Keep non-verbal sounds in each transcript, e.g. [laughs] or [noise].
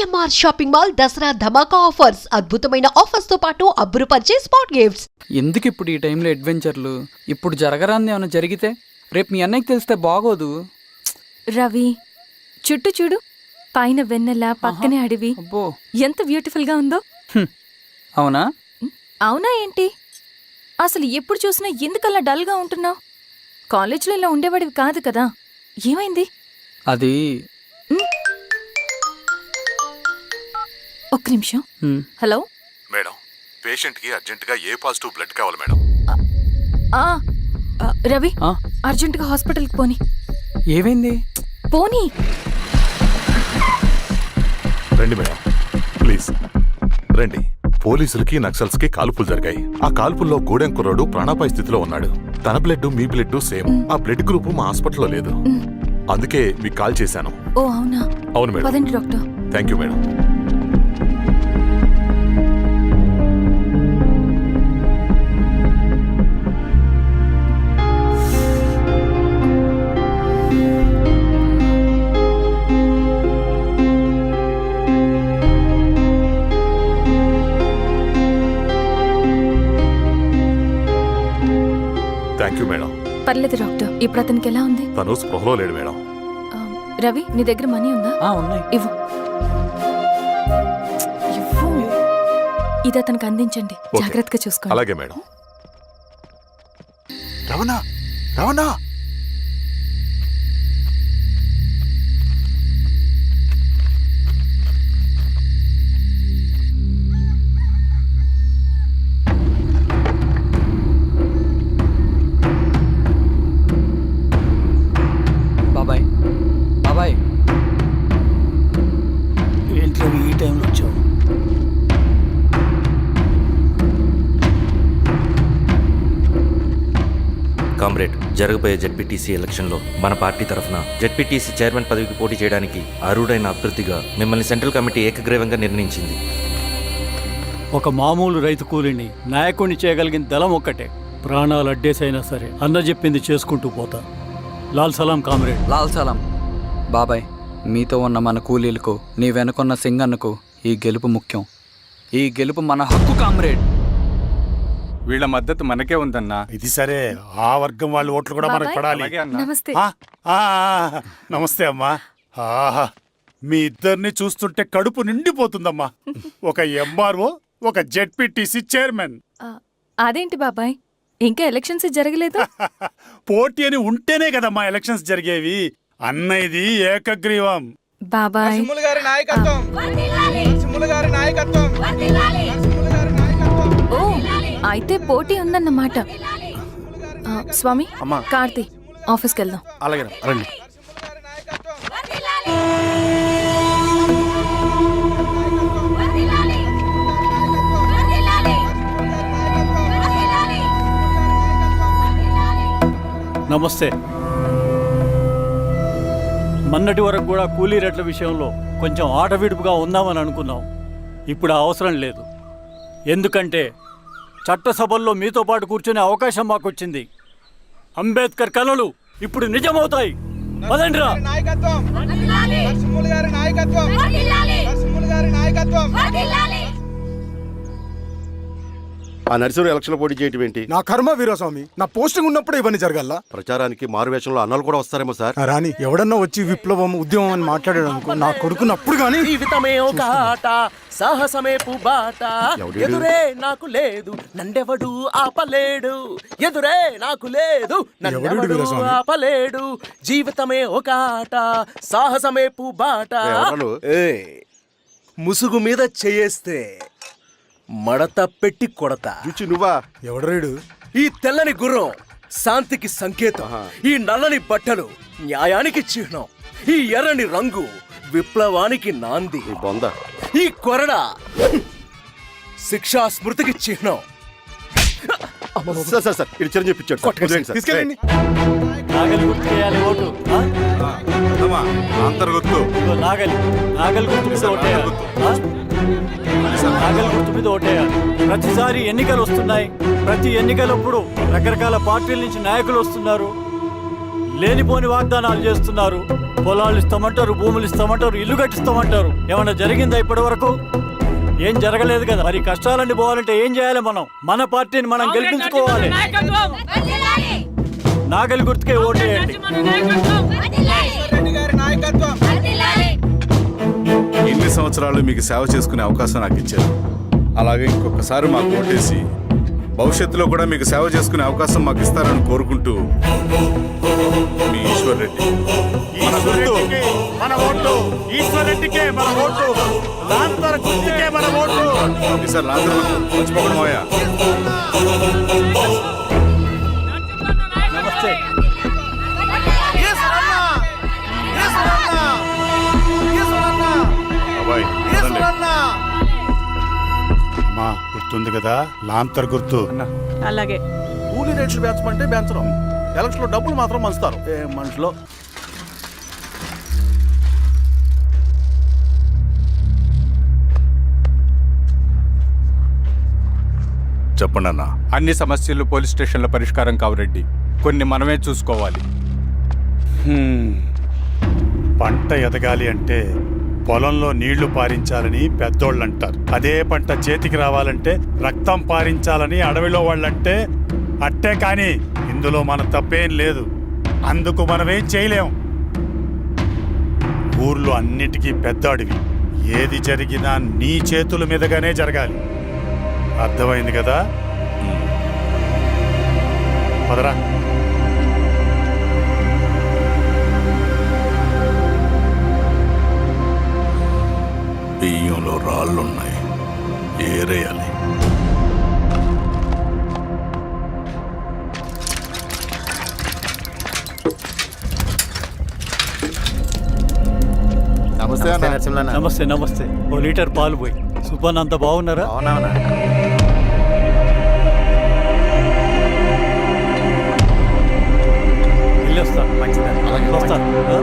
CMR shopping mall Dasara ధమాకా offers అద్భుతమైన ఆఫర్స్తో పాటు అబ్బురుపరిచే స్పాట్ గిఫ్ట్స్. ఎందుకు ఇప్పుడు ఈ టైంలో అడ్వెంచర్లు? ఇప్పుడు జరగరాంది ఏమైనా జరిగితే? రేపు మీ అన్నయ్యకి తెలిస్తే బాగోదు. రవి చుట్టూ చూడు. పైన వెన్నెల పక్కనే అడవి. అబ్బో. ఎంత బ్యూటిఫుల్గా ఉందో. హ్మ్. అవునా? అవునా ఏంటి? అసలు ఎప్పుడు చూసినా ఎందుకలా డల్గా ఉంటున్నావు? కాలేజీలో ఇలా ఉండేవాడివి కాదు కదా. ఏమైంది? అది ఒక్క నిమిషం. హలో? మేడం పేషెంట్కి అర్జెంటుగా ఏ పాజిటివ్ బ్లడ్ కావాలి మేడం? ఆ ఆ, రవి ఆ, అర్జెంటుగా హాస్పిటల్కి పోని. ఏమైంది? పోనీ. రండి మేడం ప్లీజ్. రండి పోలీసులకి నక్సల్స్కి కాల్పులు జరిగాయి. ఆ కాల్పుల్లో గూడెం కుర్రాడు ప్రాణాపాయ స్థితిలో ఉన్నాడు. తన బ్లడ్ మీ బ్లడ్ సేమ్. ఆ బ్లడ్ గ్రూప్ మా హాస్పిటల్లో లేదు. అందుకే మీకు కాల్ చేశాను. ఓ అవునా? అవును మేడం. పదండి డాక్టర్. Thank you madam. పర్లేదు డాక్టర్. ఇప్పుడు అతనికి ఎలా ఉంది? తను స్పృహలో లేడు మేడం. ఆ, రవి నీ దగ్గర మనీ ఉందా? ఆ ఉన్నాయి. ఇవ్వు. ఇవ్వు? ఇది అతనికి అందించండి. జాగ్రత్తగా చూసుకోండి. అలాగే మేడం. రవణ! రవణ! జరగబోయే జెడ్పీటీసీ ఎలక్షన్లో మన పార్టీ తరఫున జెడ్పీటీసీ చైర్మన్ పదవికి పోటీ చేయడానికి అర్హుడైన అభ్యర్థిగా మిమ్మల్ని సెంట్రల్ కమిటీ ఏకగ్రీవంగా నిర్ణయించింది. ఒక మామూలు రైతు కూలిని నాయకుడిని చేయగలిగిన దళం ఒక్కటే. ప్రాణాలు అడ్డేసైనా సరే అన్న చెప్పింది చేసుకుంటూ పోతా. లాల్ సలాం కామ్రేడ్. లాల్ సలాం. బాబాయ్ మీతో ఉన్న మన కూలీలకు నీ వెనుకున్న సింగన్నకు ఈ గెలుపు ముఖ్యం. ఈ గెలుపు మన హక్కు కామ్రేడ్. వీళ్ళ మద్దతు మనకే ఉందన్నా. ఇది సరే ఆ వర్గం వాళ్ళ ఓట్లు కూడా మనకు. పడాలి. అలాగే అన్నా. నమస్తే. ఆ, ఆ, ఆ, నమస్తే అమ్మా. ఆహా మీ ఇద్దరిని చూస్తుంటే కడుపు నిండిపోతుందమ్మా. ఒక ఎంఆర్ఓ ఒక జెడ్పీటీసీ చైర్మన్. ఆ, అదేంటి బాబాయ్? ఇంకా ఎలక్షన్స్ జరగలేదు? [laughs] పోటీ అని ఉంటేనే కదమ్మా ఎలక్షన్స్ జరిగేవి. అన్నయ్యది ఏకగ్రీవం. బాబాయ్. నరసింహులు గారి నాయకత్వం. నరసింహులు గారి నాయకత్వం. నరసింహులు గారి నాయకత్వం. ఓ. అయితే పోటీ ఉందన్నమాట. ఆ, స్వామి అమ్మా. కార్తీ ఆఫీస్కి వెళ్దాం అలాగే రండి. నమస్తే. మొన్నటి వరకు కూడా కూలీ రేట్ల విషయంలో కొంచెం ఆటవిడుపుగా ఉందామని అనుకున్నాం. ఇప్పుడు ఆ అవసరం లేదు. ఎందుకంటే చట్టసభల్లో మీతో పాటు కూర్చునే అవకాశం మాకు వచ్చింది అంబేద్కర్ కలలు ఇప్పుడు నిజమవుతాయి. పదండ్రా. నాయకత్వం. గారి నాయకత్వం. గారి నాయకత్వం. ఆ నరసింహ ఎలక్షన్ పోటీ చేయటం ఏంటి? నా కర్మ వీరస్వామి నా పోస్టింగ్ ఉన్నప్పుడే ఇవన్నీ జరగాల? ప్రచారానికి మారువేషంలో అన్నలు కూడా వస్తారేమో సార్. రాని ఎవడన్నా వచ్చి విప్లవం ఉద్యమం అని మాట్లాడాడు అనుకో నా కొడుకునప్పుడు కానీ జీవితమే ఒక ఆట సాహసమే పుబాట. ఎవడీడు? ఎదురే నాకు లేదు నండెవడు ఆపలేడు. ఎదురే నాకు లేదు ఎవడీడు వీరస్వామి? ఆపలేడు. జీవితమే ఒక ఆట సాహసమే పుబాట. ఎవరు ముసుగు మీద చేయేస్తే మడత పెట్టి కొడతా. రుచి నువ్వా? ఎవడరీడు? ఈ తెల్లని గుర్రం శాంతికి సంకేతం. ఈ నల్లని బట్టలు న్యాయానికి చిహ్నం. ఈ ఎర్రని రంగు విప్లవానికి నాంది. బొంద. ఈ కొరడ శిక్షా స్మృతికి చిహ్నం. సార్ సార్ సార్ ఇది చిరంజీవి. తీసుకెళ్ళండి. నాగలి గుర్తు చేయాలి ఓటు. నాగలి. నాగలి గుర్తు? నాగలి గుర్తు మీద ఓటేయాలి. ప్రతిసారి ఎన్నికలు వస్తున్నాయి. ప్రతి ఎన్నికలప్పుడు రకరకాల పార్టీల నుంచి నాయకులు వస్తున్నారు. లేనిపోని వాగ్దానాలు చేస్తున్నారు. పొలాలు ఇస్తామంటారు భూములు ఇస్తామంటారు ఇల్లు కట్టిస్తామంటారు. ఏమన్నా జరిగిందా ఇప్పటి వరకు ఏం జరగలేదు కదా. మరి కష్టాలన్నీ పోవాలంటే ఏం చేయాలి మనం? మన పార్టీని మనం గెలిపించుకోవాలి. నాగలి గుర్తుకే ఓటేయండి. రెడ్డి గారి నాయకత్వం. ఇన్ని సంవత్సరాలు మీకు సేవ చేసుకునే అవకాశం నాకు ఇచ్చారు. అలాగే ఇంకొకసారి మాకు ఓటేసి భవిష్యత్తులో కూడా మీకు సేవ చేసుకునే అవకాశం మాకు ఇస్తారని కోరుకుంటూ మీ ఈశ్వర్ రెడ్డి మన ఓటు. ఈశ్వరెడ్డికే మన లాంతర్ గుర్తుకే మన రాత్రి మర్చిపోకుండా మోయా గుర్తుంది కదా? లాంతర్ గుర్తు. అలాగే. కూలీ రేట్లు పెంచమంటే పెంచడం ఎలక్షన్లో డబ్బులు మాత్రం మంచుతారు ఏ మనుషులో? చెప్పండి అన్న అన్ని సమస్యలు పోలీస్ స్టేషన్ల పరిష్కారం కావు రెడ్డి. కొన్ని మనమే చూసుకోవాలి. హ్మ్. పంట ఎదగాలి అంటే పొలంలో నీళ్ళు పారించాలని పెద్దోళ్ళు అంటారు అదే పంట చేతికి రావాలంటే రక్తం పారించాలని అడవిలో వాళ్ళంటే అట్టే కానీ ఇందులో మన తప్పేం లేదు. అందుకు మనమేం చేయలేం. ఊర్లో అన్నిటికీ పెద్ద అడవి. ఏది జరిగినా నీ చేతుల మీదుగానే జరగాలి. అర్థమైంది కదా? పదరా. బియ్యంలో రాళ్ళున్నాయి. ఏరేయాలి. నమస్తే అన్న. నమస్తే నమస్తే. ఓ లీటర్ పాలు పోయి. సుబ్బన్ అంత బాగున్నారా వెళ్ళొస్తాను మంచిది వస్తాను ఆ?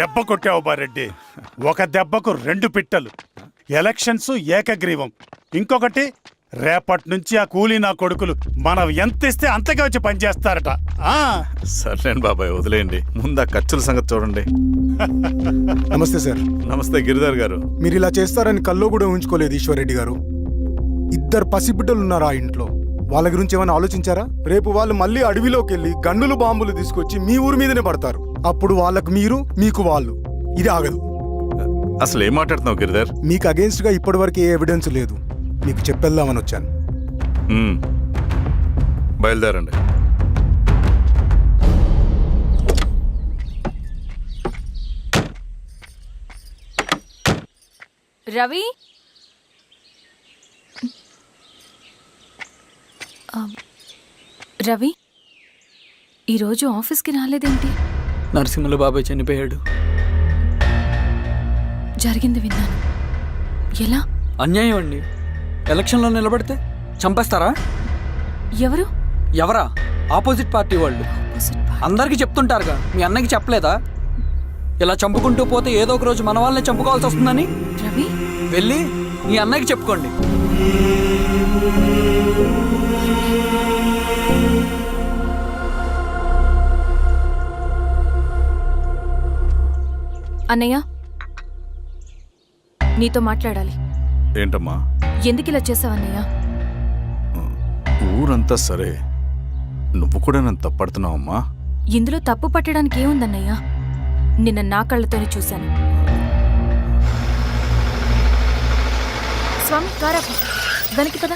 దెబ్బ కొట్టావు బారెడ్డి. ఒక దెబ్బకు రెండు పిట్టలు. ఎలక్షన్స్ ఏకగ్రీవం. ఇంకొకటి రేపటి నుంచి ఆ కూలీ నా కొడుకులు మనం ఎంత ఇస్తే అంతగా వచ్చి పనిచేస్తారట. ఆ? సర్లేండి బాబాయ్ వదిలేయండి. ముందు ఆ ఖర్చుల సంగతి చూడండి. నమస్తే సార్. నమస్తే గిరిధర్ గారు. మీరు ఇలా చేస్తారని కల్లో కూడా ఉంచుకోలేదు ఈశ్వర్రెడ్డి గారు. ఇద్దరు పసిబిడ్డలు ఉన్నారు ఆ ఇంట్లో? వాళ్ళ గురించి ఏమైనా ఆలోచించారా? రేపు వాళ్ళు మళ్ళీ అడవిలోకి వెళ్ళి గన్నులు బాంబులు తీసుకొచ్చి మీ ఊరి మీదనే పడతారు. అప్పుడు వాళ్ళకు మీరు మీకు వాళ్ళు. ఇది ఆగదు. అసలు ఏం మాట్లాడుతున్నావు గిరిధర్? మీకు అగేన్స్ట్గా ఇప్పటివరకు ఏ ఎవిడెన్స్ లేదు. మీకు చెప్పేద్దామని వచ్చాను. బయలుదేరండి. రవి? రవి? ఈరోజు ఆఫీస్కి రాలేదేంటి? నరసింహుల బాబాయ్ చనిపోయాడు. జరిగింది విన్నాను. ఎలా? అన్యాయం అండి. ఎలక్షన్లో నిలబడితే చంపేస్తారా? ఎవరు? ఎవరా? ఆపోజిట్ పార్టీ వాళ్ళు. అందరికీ చెప్తుంటారుగా మీ అన్నకి చెప్పలేదా? ఇలా చంపుకుంటూ పోతే ఏదో ఒక రోజు మన వాళ్ళని చంపుకోవాల్సి వస్తుందని? రవి? వెళ్ళి మీ అన్నకి చెప్పుకోండి. అన్నయ్య? నీతో మాట్లాడాలి. ఏంటమ్మా? ఎందుకు ఇలా చేసావు అన్నయ్య? ఊరంతా సరే. నువ్వు కూడా నన్ను తప్పడుతున్నావమ్మా? ఇందులో తప్పు పట్టడానికి ఏముందన్నయ్య? నిన్న నా కళ్ళతోనే చూశాను. స్వామి కారాపు వెనక్కి పద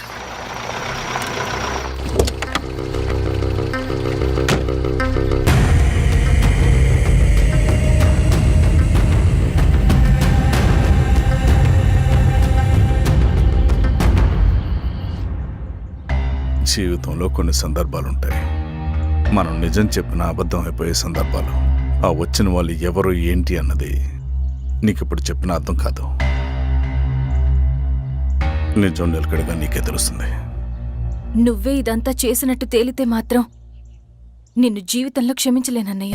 జీవితంలో కొన్ని సందర్భాలు ఉంటాయి మనం నిజం చెప్పిన అబద్ధం అయిపోయే సందర్భాలు. ఆ వచ్చిన వాళ్ళు ఎవరు ఏంటి అన్నది నీకు ఇప్పుడు చెప్పిన అర్థం కాదు. నిజం నిలకడగా నీకే తెలుస్తుంది. నువ్వే ఇదంతా చేసినట్టు తేలితే మాత్రం నిన్ను జీవితంలో క్షమించలేనన్నయ్య.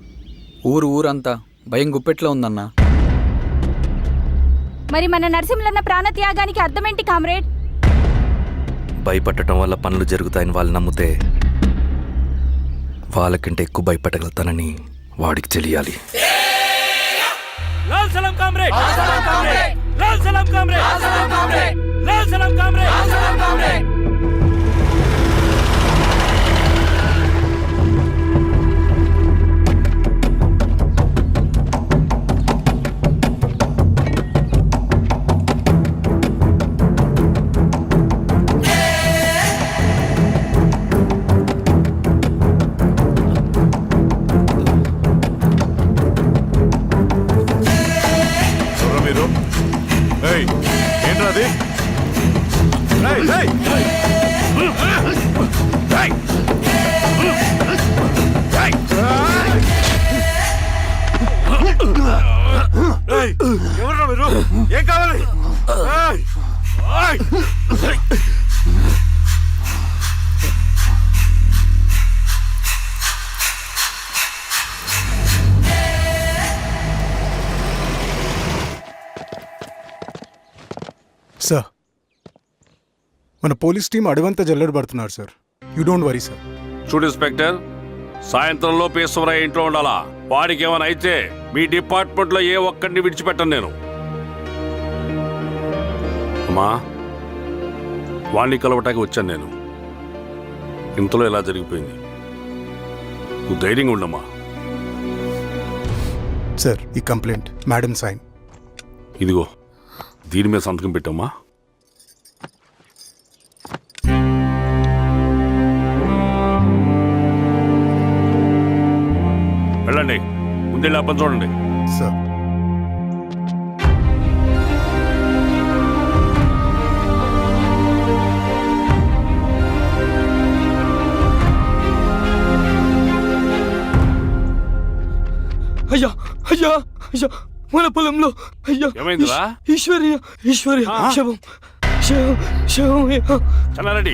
ఊరు ఊరంతా భయం గుప్పెట్లో ఉందన్నా. మరి మన నరసింహలన్న ప్రాణత్యాగానికి అర్థమేంటి కామ్రేడ్? భయపడటం వల్ల పనులు జరుగుతాయని వాళ్ళు నమ్మితే వాళ్ళకంటే ఎక్కువ భయపడగలుగుతానని వాడికి తెలియాలి. లాల్ సలాం కామ్రేడ్! లాల్ సలాం కామ్రేడ్! లాల్ సలాం కామ్రేడ్! ఎవరా మన పోలీస్ టీం అడవంతా జల్లెడ పడుతున్నారు sir. You don't worry sir చూడు ఇన్స్పెక్టర్. సాయంత్రంలో ఈశ్వరయ్య ఇంట్లో ఉండాలా? వాడికి ఏమైనా అయితే మీ డిపార్ట్మెంట్లో ఏ ఒక్కడిని విడిచిపెట్టను నేను. అమ్మా వాణ్ణి కలవటానికి వచ్చాను నేను. ఇంతలో ఇలా జరిగిపోయింది? నువ్వు ధైర్యంగా ఉండమ్మా. సార్ ఈ కంప్లైంట్ మేడం సైన్ ఇదిగో దీని మీద సంతకం పెట్టమ్మా. ముందే పని చూడండి సార్ అయ్యా అయ్యా అయ్యా మన పొలంలో అయ్యా ఏమైందిరా? ఈశ్- ఈశ్వర్య ఈశ్వర్య. శవం శవం శవం. చల్లారెడ్డి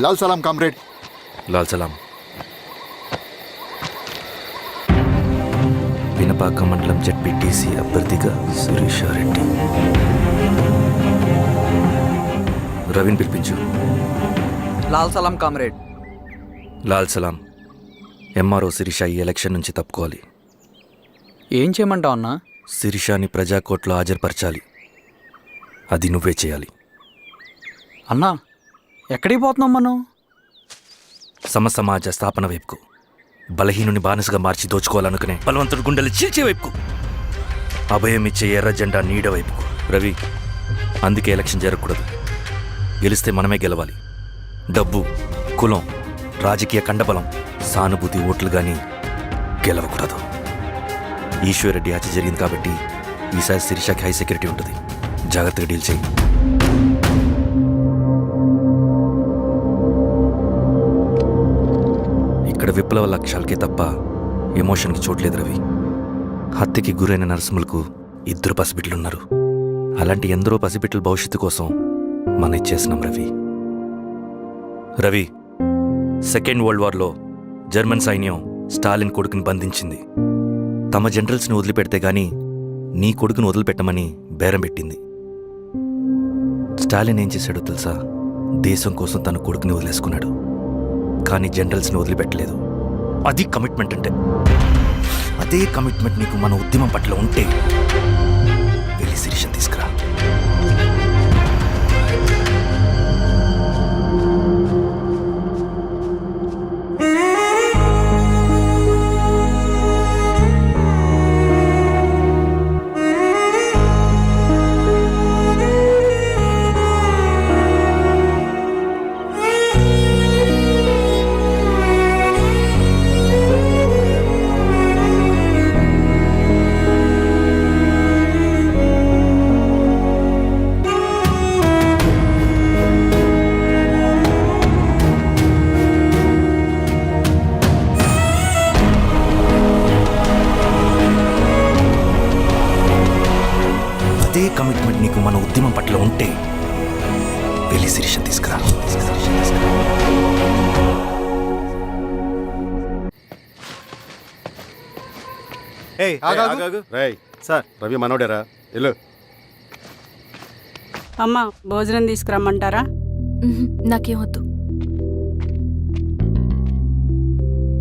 లాల్ సలాం కామ్రేడ్. లాల్ సలాం. పినపాక మండలం జడ్పీటీసీ అభ్యర్థిగా సురేషారెడ్డి రవిని పిలిపించు. లాల్ సలాం కామ్రేడ్. లాల్ సలాం. ఎంఆర్ఓ శిరీష ఈ ఎలక్షన్ నుంచి తప్పుకోవాలి. ఏం చేయమంటావు అన్నా? శిరీషాని ప్రజాకోర్టులో హాజరుపరచాలి. అది నువ్వే చేయాలి. అన్నా ఎక్కడికి పోతున్నాం మనం? సమసమాజ స్థాపన వైపుకు బలహీనుని బానిసగా మార్చి దోచుకోవాలనుకునే బలవంతుడు గుండెలు చీల్చే వైపుకు అభయం ఇచ్చే ఎర్ర జెండా నీడ వైపుకు. రవి అందుకే ఎలక్షన్ జరగకూడదు. గెలిస్తే మనమే గెలవాలి. డబ్బు కులం రాజకీయ కండబలం సానుభూతి ఓట్లు కానీ గెలవకూడదు. ఈశ్వరెడ్డి హత్య జరిగింది కాబట్టి ఈసారి శిరీషకి హై సెక్యూరిటీ ఉంటుంది. జాగ్రత్తగా డీల్ చేయి. ఇక్కడ విప్లవ లక్ష్యాలకే తప్ప ఎమోషన్కి చోట్లేదు రవి. హత్యకి గురైన నరసింహులకు ఇద్దరు పసిబిడ్డలున్నారు. అలాంటి ఎందరో పసిబిడ్డల భవిష్యత్తు కోసం మనం ఇచ్చేసినాం రవి. రవి సెకండ్ వరల్డ్ వార్లో జర్మన్ సైన్యం స్టాలిన్ కొడుకుని బంధించింది. తమ జనరల్స్ని వదిలిపెడితే గాని నీ కొడుకును వదిలిపెట్టమని బేరం పెట్టింది. స్టాలిన్ ఏం చేశాడో తెలుసా? దేశం కోసం తన కొడుకుని వదిలేసుకున్నాడు. కానీ జనరల్స్ని వదిలిపెట్టలేదు. అది కమిట్మెంట్ అంటే. అదే కమిట్మెంట్ నీకు మన ఉద్యమం పట్ల ఉంటే వెళ్ళి శిరీషం తీసుకురా. రేయ్ సార్. రవి మనోడేరా. వెళ్ళు అమ్మ భోజనం తీసుకురమ్మంటారా? ఉహుం, నాకేం వద్దు.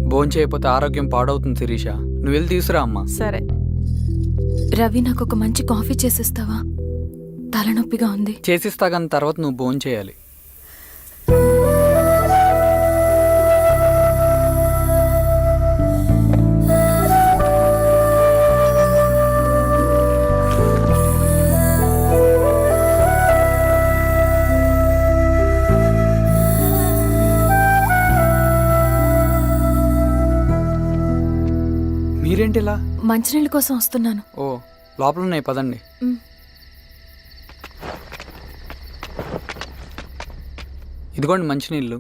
భోంచేయకపోతే ఆరోగ్యం పాడవుతుంది శిరీష. నువ్వు వెళ్ళి తీసురా అమ్మా. సరే. రవి నాకు ఒక మంచి కాఫీ చేసిస్తావా? తలనొప్పిగా ఉంది. చేసిస్తా కానీ తర్వాత నువ్వు భోంచేయాలి ఏంటి ఇలా మంచినీళ్ళ కోసం వస్తున్నాను. ఓ లోపల ఉన్నాయి పదండి. ఇదిగోండి మంచినీళ్ళు.